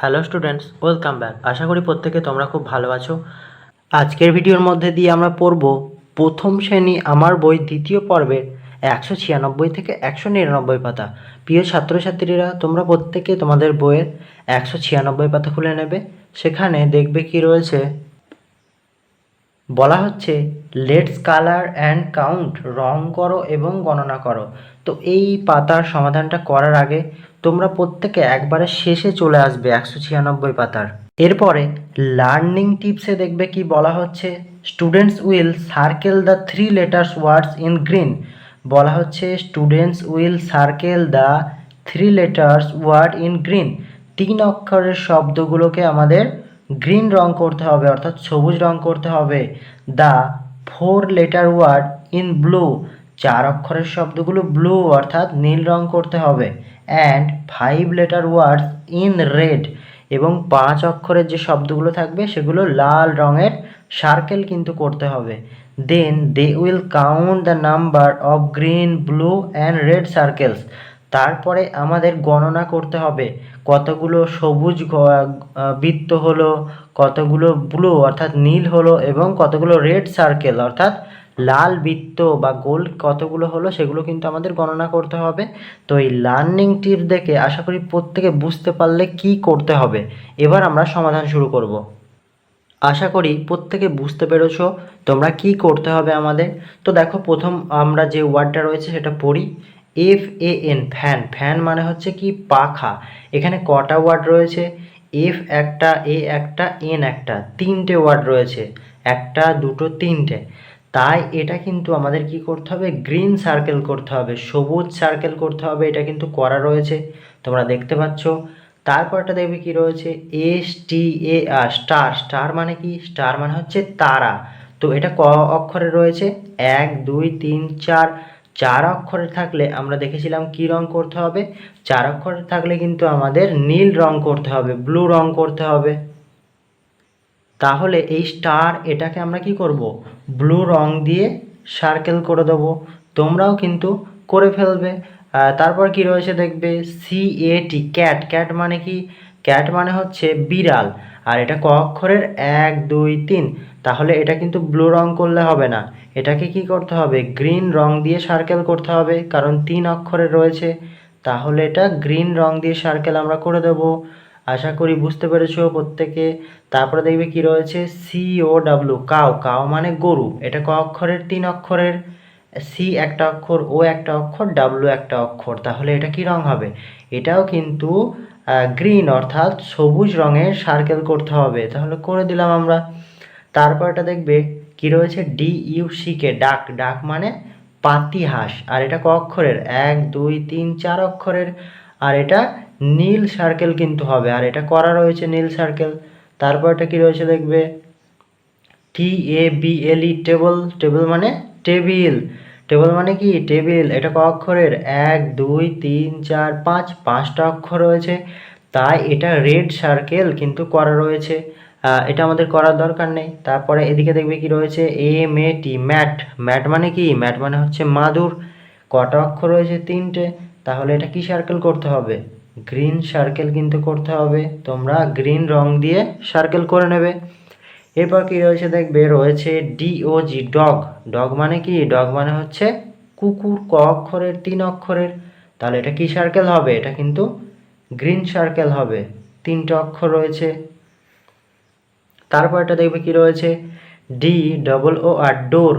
Hello students, welcome back. আশা করি প্রত্যেকে তোমরা খুব ভালো আছো। আজকের ভিডিওর মধ্যে দিয়ে আমরা পড়ব প্রথম শ্রেণি আমার বই দ্বিতীয় পর্বের একশো ছিয়ানব্বই থেকে একশো নিরানব্বই পাতা। প্রিয় ছাত্রছাত্রীরা, তোমরা প্রত্যেকে তোমাদের বইয়ের একশো ছিয়ানব্বই পাতা খুলে নেবে। সেখানে দেখবে কি রয়েছে বলা হচ্ছে লেটস কালার অ্যান্ড কাউন্ট রং করো এবং গণনা করো। তো এই পাতার সমাধানটা করার আগে তোমরা প্রত্যেকে একবারে শেষে চলে আসবে একশো ছিয়ানব্বই পাতার। এরপরে লার্নিং টিপসে দেখবে কি বলা হচ্ছে students will circle the three letters words in green বলা হচ্ছে students will circle the three letters word in green তিন অক্ষরের শব্দগুলোকে আমাদের গ্রিন রং করতে হবে, অর্থাৎ সবুজ রং করতে হবে। The four letter word in blue, চার অক্ষরের শব্দগুলো ব্লু, অর্থাৎ নীল রং করতে হবে। And five letter words in red, এবং পাঁচ অক্ষরের যে শব্দগুলো থাকবে সেগুলো লাল রঙের সার্কেল কিন্তু করতে হবে। Then they will count the number of green, blue, and red circles. তারপরে আমাদের গণনা করতে হবে। কতগুলো সবুজ বৃত্ত হলো, কতগুলো ব্লু অর্থাৎ নীল হলো এবং কতগুলো রেড সার্কেল অর্থাৎ লাল বৃত্ত বা গোল কতগুলো হলো সেগুলো কিন্তু আমাদের গণনা করতে হবে। তো এই লার্নিং টিপ দেখে আশা করি প্রত্যেকে বুঝতে পারলে কি করতে হবে। এবার আমরা সমাধান শুরু করব। আশা করি প্রত্যেকে বুঝতে পেরেছ তোমরা কি করতে হবে আমাদের। তো দেখো প্রথম আমরা যে ওয়ার্ডটা রয়েছে সেটা পড়ি। F A N fan fan মানে হচ্ছে কি? পাখা। এখানে কটা ওয়ার্ড রয়েছে? এফ একটা এ একটা এন একটা। তিনটে ওয়ার্ড রয়েছে। একটা, দুটো, তিনটে। তাই এটা কিন্তু আমাদের কি করতে হবে? গ্রিন সার্কেল করতে হবে। সবুজ সার্কেল করতে হবে। এটা কিন্তু করা রয়েছে। তোমরা দেখতে পাচ্ছ। তারপরটা দেখবে কি রয়েছে? S T A R star star মানে কি? স্টার মানে হচ্ছে তারা। তো এটা ক অক্ষরে রয়েছে? এক, দুই, তিন, চার। চার অক্ষরে থাকলে আমরা দেখেছিলাম কি রং করতে হবে? চার অক্ষরে থাকলে কিন্তু আমাদের নীল রং করতে হবে, ব্লু রং করতে হবে। তাহলে এই স্টার এটাকে আমরা কি করব? ব্লু রং দিয়ে সার্কেল করে দেবো। তোমরাও কিন্তু করে ফেলবে। তারপর কি রয়েছে দেখবে? C A T cat cat মানে কি? ক্যাট মানে হচ্ছে বিড়াল। আর এটা ক অক্ষরের? এক, দুই, তিন। তাহলে এটা কিন্তু ব্লু রং করলে হবে না। এটাকে কি করতে হবে? গ্রিন রং দিয়ে সার্কেল করতে হবে, কারণ তিন অক্ষরে রয়েছে। তাহলে এটা গ্রিন রং দিয়ে সার্কেল আমরা করে দেবো। আশা করি বুঝতে পেরেছ প্রত্যেকে। তারপরে দেখবে কি রয়েছে? C O W cow cow মানে গরু। এটা ক অক্ষরের? তিন অক্ষরের। সি একটা অক্ষর ও একটা অক্ষর ডাব্লু একটা অক্ষর। তাহলে এটা কি রং হবে? এটাও কিন্তু গ্রিন অর্থাৎ সবুজ রঙের সার্কেল করতে হবে। তাহলে করে দিলাম আমরা। তারপর এটা দেখবে কি রয়েছে? ডি ইউ সি কে ডাক। ডাক মানে পাতিহাঁস আর এটা ক অক্ষরের? এক, দুই, তিন, চার অক্ষরের। আর এটা নীল সার্কেল কিন্তু হবে। আর এটা করা রয়েছে নীল সার্কেল তারপর এটা কি রয়েছে দেখবে? T A B L E table table মানে টেবিল টেবল মানে কি? টেবিল এটা ক অক্ষরের? এক, দুই, তিন, চার, পাঁচ। পাঁচটা অক্ষর রয়েছে। তাই এটা রেড সার্কেল কিন্তু করা রয়েছে। এটা আমাদের করার দরকার নেই। তারপরে এদিকে দেখবে কি রয়েছে? M A T mat mat মানে কি? ম্যাট মানে হচ্ছে মাদুর। কটা অক্ষর রয়েছে? তিনটে। তাহলে এটা কি সার্কেল করতে হবে? গ্রিন সার্কেল কিন্তু করতে হবে। তোমরা গ্রিন রং দিয়ে সার্কেল করে নেবে। এরপর কি রয়েছে দেখবে? রয়েছে ডিওজি ডগ ডগ মানে কি? ডগ মানে হচ্ছে কুকুর, ক অক্ষরের, তিন অক্ষরের। তাহলে এটা কি সার্কেল হবে? এটা কিন্তু গ্রিন সার্কেল হবে। তিনটে অক্ষর রয়েছে। তারপর এটা দেখবে কি রয়েছে? D double O R door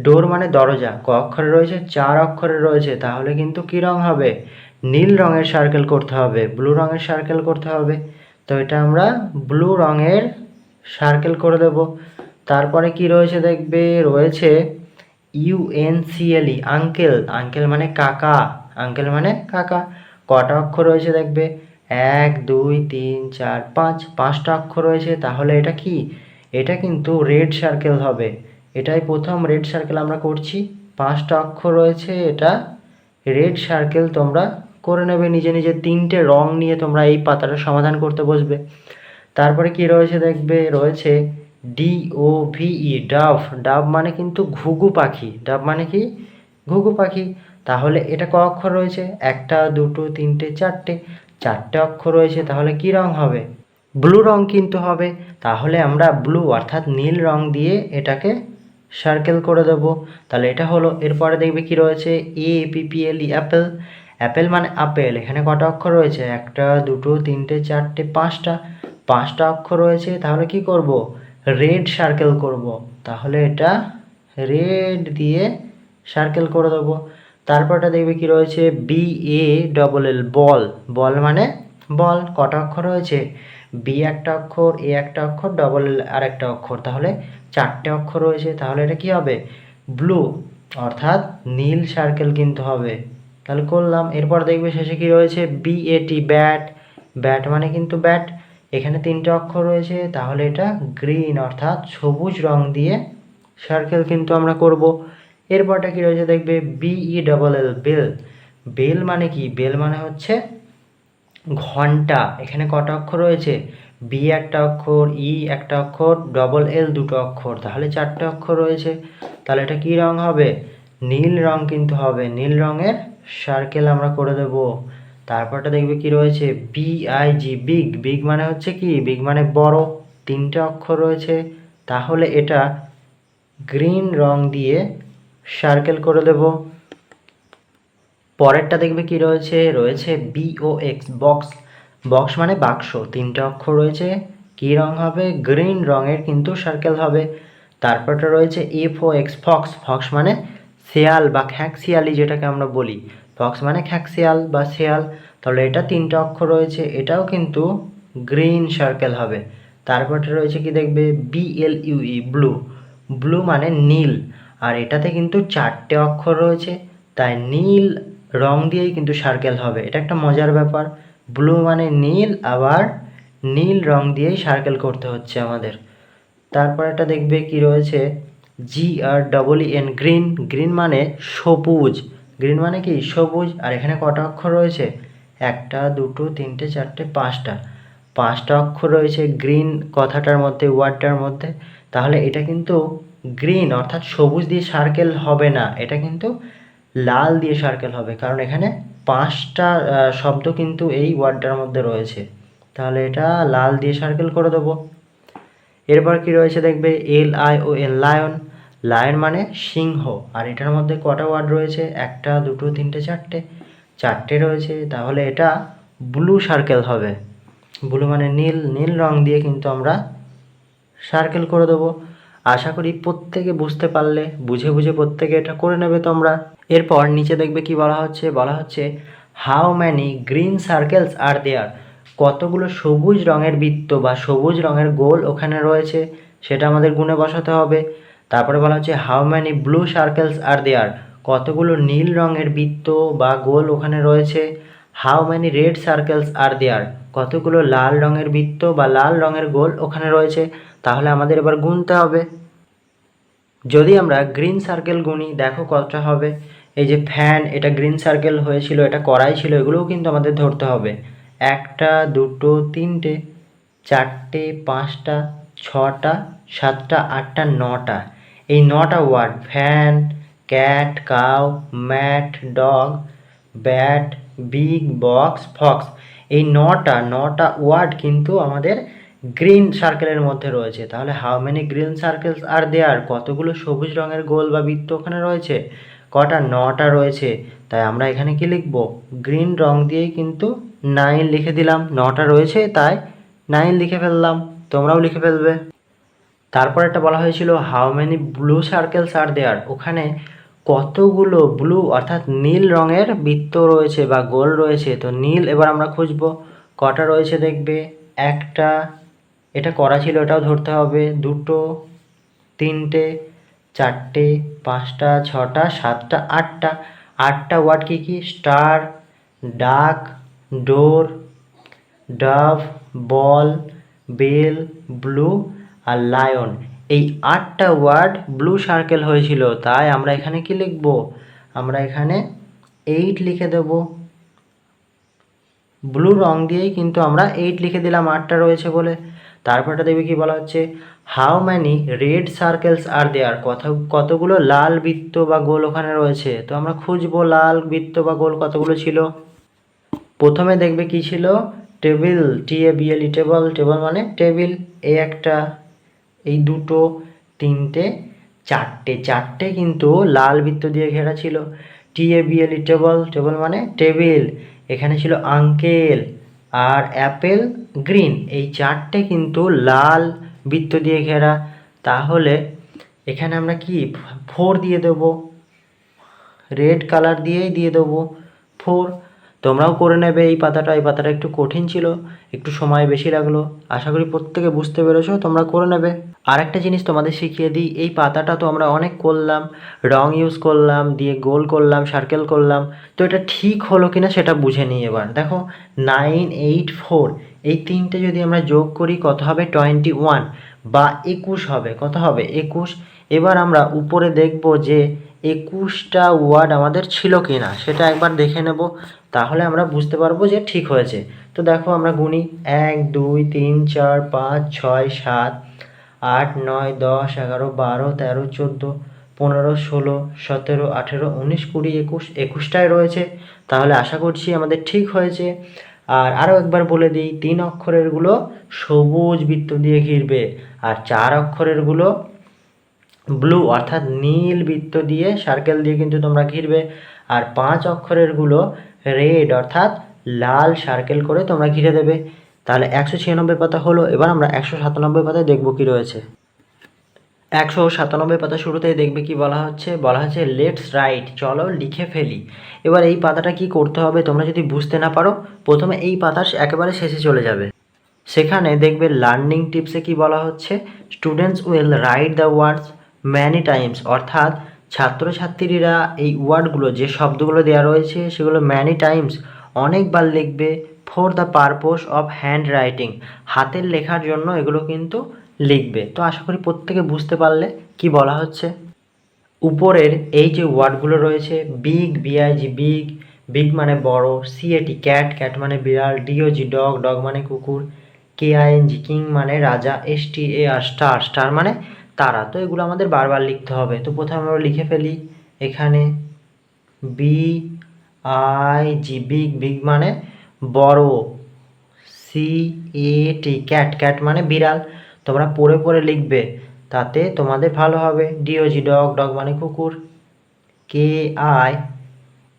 door মানে দরজা। ক অক্ষরে রয়েছে? চার অক্ষরে রয়েছে। তাহলে কিন্তু কি রং হবে? নীল রঙের সার্কেল করতে হবে। ব্লু রঙের সার্কেল করতে হবে। তো এটা আমরা ব্লু রঙের সার্কেল করে দেব। তারপরে কি রয়েছে দেখবে? রয়েছে ইউএনসিএলই আঙ্কেল আঙ্কেল মানে কাকা। আঙ্কেল মানে কাকা। কটা অক্ষর রয়েছে দেখবে? এক, দুই, তিন, চার, পাঁচ, পাঁচটা অক্ষর রয়েছে, তাহলে এটা কি? এটা কিন্তু রেড সার্কেল হবে। এটাই প্রথম রেড সার্কেল আমরা করছি। পাঁচটা অক্ষর রয়েছে, এটা রেড সার্কেল তোমরা করে নেবে। নিজে নিজে তিনটে রং নিয়ে তোমরা এই পাতাটা সমাধান করতে বসবে। তারপরে কি রয়েছে দেখবে? রয়েছে D O V E dove dove মানে কিন্তু ঘুঘু পাখি। ডাভ মানে কি? ঘুঘু পাখি। তাহলে এটা ক অক্ষর রয়েছে? একটা, দুটো, তিনটে, চারটে। চারটে অক্ষর রয়েছে, তাহলে কি রং হবে? ব্লু রং কিন্তু হবে। তাহলে আমরা ব্লু অর্থাৎ নীল রং দিয়ে এটাকে সার্কেল করে দেব। তাহলে এটা হলো, এরপরে দেখবে কি রয়েছে? A P P L apple apple মানে আপেল এখানে কটা অক্ষর রয়েছে? একটা, দুটো, তিনটে, চারটে, পাঁচটা। পাঁচটা অক্ষর রয়েছে, তাহলে কি করব? রেড সার্কেল করব। তাহলে এটা রেড দিয়ে সার্কেল করে দেবো। তারপরটা দেখবে কি রয়েছে? বি এ ডবল এল বল বল মানে বল কটা অক্ষর রয়েছে? বি একটা অক্ষর এ একটা অক্ষর ডবল এল আর একটা অক্ষর। তাহলে চারটে অক্ষর রয়েছে। তাহলে এটা কি হবে? ব্লু অর্থাৎ নীল সার্কেল কিন্তু হবে। তাহলে করলাম। এরপর দেখবে শেষে কি রয়েছে? B A T bat bat মানে কিন্তু ব্যাট এখানে তিনটে অক্ষর রয়েছে। তাহলে এটা গ্রিন অর্থাৎ সবুজ রং দিয়ে সার্কেল কিন্তু আমরা করব। এরপরটা কি রয়েছে দেখবে? B E double L bell bell মানে কি? বেল মানে হচ্ছে ঘণ্টা। এখানে কটা অক্ষর রয়েছে? বি একটা অক্ষর ই একটা অক্ষর ডবল এল দুটো অক্ষর। তাহলে চারটে অক্ষর রয়েছে। তাহলে এটা কি রং হবে? নীল রং কিন্তু হবে। নীল রঙের সার্কেল আমরা করে দেব। তারপরটা দেখবে কি রয়েছে? B I G big big মানে হচ্ছে কি? বিগ মানে বড়। তিনটে অক্ষর রয়েছে। তাহলে এটা গ্রিন রং দিয়ে সার্কেল করে দেব। পরেরটা দেখবে কি রয়েছে? রয়েছে বিও এক্স বক্স বক্স মানে বাক্স। তিনটে অক্ষর রয়েছে। কি রং হবে? গ্রিন রঙের কিন্তু সার্কেল হবে। তারপরটা রয়েছে F O X fox fox মানে শেয়াল বা খ্যাঁকশিয়ালি যেটাকে আমরা বলি। ফক্স মানে খ্যাঁকশিয়াল বা শেয়াল। তাহলে এটা তিনটে অক্ষর রয়েছে। এটাও কিন্তু গ্রিন সার্কেল হবে। তারপরটা রয়েছে কি দেখবে? বিএল ইউই ব্লু ব্লু মানে নীল। আর এটাতে কিন্তু চারটে অক্ষর রয়েছে, তাই নীল রং দিয়েই কিন্তু সার্কেল হবে। এটা একটা মজার ব্যাপার। ব্লু মানে নীল, আবার নীল রং দিয়েই সার্কেল করতে হচ্ছে আমাদের। তারপর এটা দেখবে কি রয়েছে? G R double N green green মানে সবুজ। গ্রিন মানে কি? সবুজ। আর এখানে কটা অক্ষর রয়েছে? একটা, দুটো, তিনটে, চারটে, পাঁচটা। পাঁচটা অক্ষর রয়েছে গ্রিন কথাটার মধ্যে ওয়ার্ডটার মধ্যে। তাহলে এটা কিন্তু গ্রিন অর্থাৎ সবুজ দিয়ে সার্কেল হবে না। এটা কিন্তু লাল দিয়ে সার্কেল হবে, কারণ এখানে পাঁচটা শব্দ কিন্তু এই ওয়ার্ডটার মধ্যে রয়েছে। তাহলে এটা লাল দিয়ে সার্কেল করে দেবো। এরপর কি রয়েছে দেখবে? L I O L lion lion মানে সিংহ, আর এটার মধ্যে কটা ওয়ার্ড রয়েছে? একটা, দুটো, তিনটে, চারটে। চারটে রয়েছে, তাহলে এটা ব্লু সার্কেল হবে। ব্লু মানে নীল নীল রং দিয়ে কিন্তু আমরা সার্কেল করে দেবো। আশা করি প্রত্যেকে বুঝতে পারলে, বুঝে বুঝে প্রত্যেকে এটা করে নেবে তোমরা। এরপর নিচে দেখবে কি বলা হচ্ছে? বলা হচ্ছে how many green circles are there কতগুলো সবুজ রঙের বৃত্ত বা সবুজ রঙের গোল ওখানে রয়েছে, সেটা আমাদের গুণে বসাতে হবে। তারপরে বলা হচ্ছে how many blue circles are there কতগুলো নীল রঙের বৃত্ত বা গোল ওখানে রয়েছে how many red circles are there কতগুলো লাল রঙের বৃত্ত বা লাল রঙের গোল ওখানে রয়েছে? তাহলে আমাদের এবার গুনতে হবে। যদি আমরা গ্রিন সার্কেল গুনি, দেখো কতটা হবে। এই যে ফ্যান এটা গ্রিন সার্কেল হয়েছিল, এটা কড়াই ছিল, এগুলোও কিন্তু আমাদের ধরতে হবে। একটা, দুটো, তিনটে, চারটে, পাঁচটা, ছটা, সাতটা, আটটা, নটা। এই নটা word fan cat cow mat dog bat big box fox এই নটা নটা ওয়ার্ড কিন্তু আমাদের গ্রিন সার্কেলের মধ্যে রয়েছে। তাহলে how many green circles are there কতগুলো সবুজ রঙের গোল বা বৃত্ত ওখানে রয়েছে? কটা, নটা রয়েছে। তাই আমরা এখানে কি লিখব? গ্রিন রং দিয়েই কিন্তু নাইন লিখে দিলাম। নটা রয়েছে, তাই নাইন লিখে ফেললাম। তোমরাও লিখে ফেলবে। তারপর একটা বলা হয়েছিল how many blue circles are there ওখানে কতগুলো ব্লু অর্থাৎ নীল রঙের বৃত্ত রয়েছে বা গোল রয়েছে, তো নীল এবার আমরা খুঁজবো। কটা রয়েছে দেখবে? একটা, এটা করা ছিল, এটাও ধরতে হবে। দুটো, তিনটে, চারটে, পাঁচটা, ছটা, সাতটা, আটটা। আটটা ওয়ার্ড কী কী? Star duck door dove ball bell blue আর লায়ন এই আটটা ওয়ার্ড ব্লু সার্কেল হয়েছিল। তাই আমরা এখানে কি লিখব? আমরা এখানে এইট লিখে দেব। ব্লু রং দিয়েই কিন্তু আমরা এইট লিখে দিলাম, আটটা রয়েছে বলে। তারপরটা দেখবি কি বলা হচ্ছে? How many red circles are there কত, কতগুলো লাল বৃত্ত বা গোল ওখানে রয়েছে? তো আমরা খুঁজবো লাল বৃত্ত বা গোল কতগুলো ছিল? প্রথমে দেখবে কি ছিল? Table T A B L E table table মানে টেবিল এ একটা। এই দুটো তিনটে, চারটে চারটে কিন্তু লাল বৃত্ত দিয়ে ঘেরা ছিল। T A B L E table table মানে টেবিল এখানে ছিল আঙ্কেল আর অ্যাপেল গ্রিন এই চারটে কিন্তু লাল বৃত্ত দিয়ে ঘেরা। তাহলে এখানে আমরা কি? ফোর দিয়ে দেবো। রেড কালার দিয়েই দিয়ে দেবো ফোর তোমরাও করে নেবে। এই পাতাটা এই পাতাটা একটু কঠিন ছিল। একটু সময় বেশি লাগল। আশা করি প্রত্যেকে বুঝতে পেরেছ। তোমরা করে নেবে। আর একটা জিনিস তোমাদের শিখিয়ে দিই, এই পাতাটা তো আমরা অনেক করলাম রং ইউজ করলাম, দিয়ে গোল করলাম সার্কেল করলাম, তো এটা ঠিক হলো কি না সেটা বুঝে নিই এবার। দেখো নাইন এইট ফোর এই তিনটে যদি আমরা যোগ করি কত হবে? টোয়েন্টি ওয়ান বা একুশ হবে, কত হবে? একুশ। এবার আমরা উপরে দেখব যে একুশটা ওয়ার্ড আমাদের ছিল কি না সেটা একবার দেখে নেব, তাহলে আমরা বুঝতে পারব যে ঠিক হয়েছে। তো দেখো আমরা গুনি, এক, দুই, তিন, চার, পাঁচ, ছয়, সাত আট, নয়, দশ, এগারো, বারো, তেরো, চোদ্দ, পনেরো, ষোলো, সতেরো, আঠেরো, উনিশ, কুড়ি, একুশ, একুশটায় রয়েছে। তাহলে আশা করছি আমাদের ঠিক হয়েছে। আর আরও একবার বলে দিই, তিন অক্ষরেরগুলো সবুজ বৃত্ত দিয়ে ঘিরবে আর চার অক্ষরেরগুলো ব্লু অর্থাৎ নীল বৃত্ত দিয়ে সার্কেল দিয়ে কিন্তু তোমরা ঘিরবে। আর পাঁচ অক্ষরেরগুলো রেড অর্থাৎ লাল সার্কেল করে তোমরা ঘিরে দেবে। তাহলে একশো ছিয়ানব্বই পাতা হলো, এবার আমরা একশো সাতানব্বই পাতায় দেখব কী রয়েছে। একশো সাতানব্বই পাতা শুরুতেই দেখবে কি বলা হচ্ছে? বলা হচ্ছে লেটস রাইট চলো লিখে ফেলি। এবার এই পাতাটা কি করতে হবে তোমরা যদি বুঝতে না পারো, প্রথমে এই পাতার একেবারে শেষে চলে যাবে। সেখানে দেখবে লার্নিং টিপসে কি বলা হচ্ছে? Students will write the words many times অর্থাৎ ছাত্রছাত্রীরা এই ওয়ার্ডগুলো যে শব্দগুলো দেওয়া রয়েছে, সেগুলো ম্যানি টাইমস অনেকবার লিখবে। For the purpose of hand writing হাতের লেখার জন্য এগুলো কিন্তু লিখবে। তো আশা করি প্রত্যেকে বুঝতে পারলে কি বলা হচ্ছে। উপরের এই যে ওয়ার্ডগুলো রয়েছে বিগ বিআইজি বিগ বিগ মানে বড় সিএটি ক্যাট ক্যাট মানে বিড়াল ডিওজি ডগ ডগ মানে কুকুর কে আইএনজি কিং মানে রাজা S T A R star star মানে তারা। তো এগুলো আমাদের বারবার লিখতে হবে। তো প্রথমে আমরা লিখে ফেলি এখানে B I G big big মানে বড়। C A T cat cat মানে বিড়াল। তোমরা পড়ে পড়ে লিখবে, তাতে তোমাদের ভালো হবে। ডিওজি ডগ ডগ মানে কুকুর। K I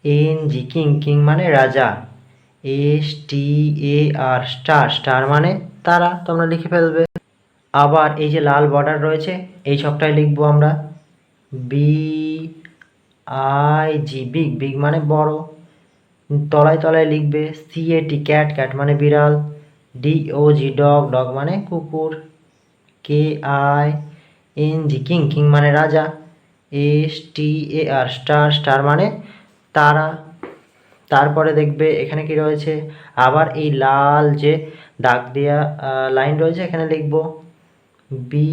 N G king king মানে রাজা। S T A R star star মানে তারা, তোমরা লিখে ফেলবে। আবার এই যে লাল বর্ডার রয়েছে, এই ছকটায় লিখব আমরা। B I G big big মানে বড়। তলায় তলায় লিখবে C A T cat cat মানে বিড়াল D O G dog dog মানে কুকুর K I N G king king মানে রাজা S T A R star star মানে তারা। তারপরে দেখবে এখানে কি রয়েছে? আবার এই লাল যে দাগ দেওয়া লাইন রয়েছে, এখানে লিখব B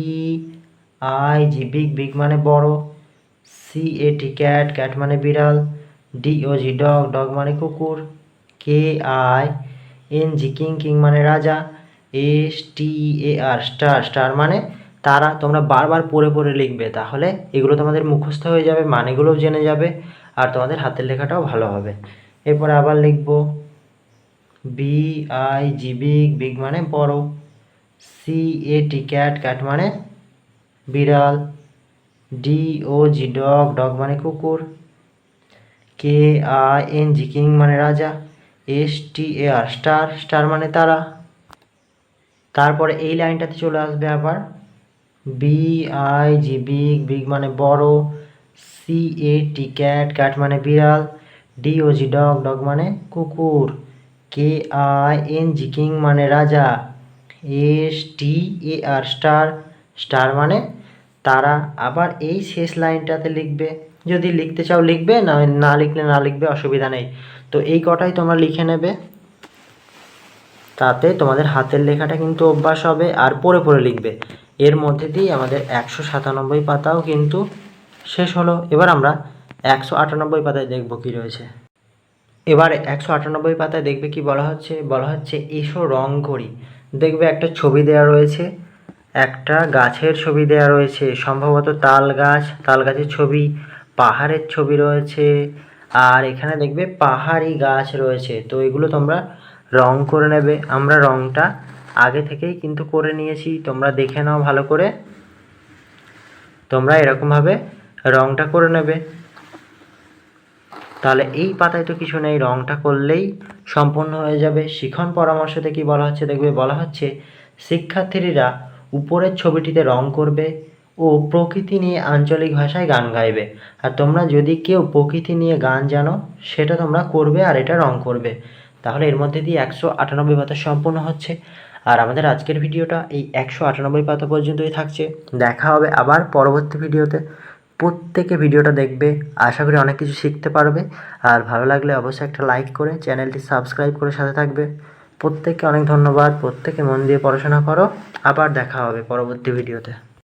I G big big মানে বড় C A T cat cat মানে বিড়াল D O G dog dog মানে কুকুর K I N G king king মানে রাজা S T A R star star মানে তারা, তোমরা বারবার পড়ে পড়ে লিখবে, তাহলে এগুলো তোমাদের মুখস্থ হয়ে যাবে, মানেগুলোও জেনে যাবে, আর তোমাদের হাতের লেখাটাও ভালো হবে। এরপরে আবার লিখব B I G big big মানে বড় C A T cat cat মানে বিড়াল D O G dog dog মানে কুকুর K I N G king মানে রাজা S T A R star star মানে তারা। তারপরে এই লাইনটাতে চলে আসবে আবার B I G big big মানে বড় C A T cat cat মানে বিড়াল D O G dog dog মানে কুকুর K I N G king মানে রাজা S T A R star star মানে তারা। আবার এই শেষ লাইনটাতে লিখবে যদি লিখতে চাও লিখবে না না লিখলে না লিখবে, অসুবিধা নেই। তো এই কটাই তোমরা লিখে নেবে। তাতে তোমাদের হাতের লেখাটা কিন্তু অভ্যাস হবে, আর পড়ে পড়ে লিখবে। এর মধ্যে দিয়ে আমাদের একশো সাতানব্বই পাতাও কিন্তু শেষ হলো। এবার আমরা একশো আটানব্বই পাতায় দেখব কি রয়েছে। এবার একশো আটানব্বই পাতায় দেখবে কি বলা হচ্ছে? বলা হচ্ছে, এসো রং করি। দেখবে একটা ছবি দেওয়া রয়েছে, একটা গাছের ছবি দেওয়া রয়েছে, সম্ভবত তাল গাছ, তাল গাছের ছবি। পাহাড়ের ছবি রয়েছে, আর এখানে দেখবে পাহাড়ি গাছ রয়েছে। তো এগুলো তোমরা রং করে নেবে। আমরা রংটা আগে থেকেই কিন্তু করে নিয়েছি। তোমরা দেখে নাও ভালো করে। তোমরা এরকমভাবে রংটা করে নেবে। তাহলে এই পাতায় তো কিছু নেই। রংটা করলেই সম্পূর্ণ হয়ে যাবে। শিখন পরামর্শতে কি বলা হচ্ছে? দেখবে বলা হচ্ছে, শিক্ষার্থীরা উপরের ছবিটিতে রং করবে। ও প্রকৃতি নিয়ে আঞ্চলিক ভাষায় গান গাইবে। আর তোমরা যদি কেউ প্রকৃতি নিয়ে গান জানো, সেটা তোমরা করবে আর এটা রং করবে। তাহলে এর মধ্যে দিয়ে একশো আটানব্বই পাতা সম্পূর্ণ হচ্ছে। আর আমাদের আজকের ভিডিওটা এই একশো আটানব্বই পাতা পর্যন্তই থাকছে। দেখা হবে আবার পরবর্তী ভিডিওতে। প্রত্যেকে ভিডিওটা দেখবে। আশা করি অনেক কিছু শিখতে পারবে। আর ভালো লাগলে অবশ্যই একটা লাইক করে, চ্যানেলটি সাবস্ক্রাইব করে সাথে থাকবে। প্রত্যেককে অনেক ধন্যবাদ। প্রত্যেকে মন দিয়ে পড়াশোনা করো। আবার দেখা হবে পরবর্তী ভিডিওতে।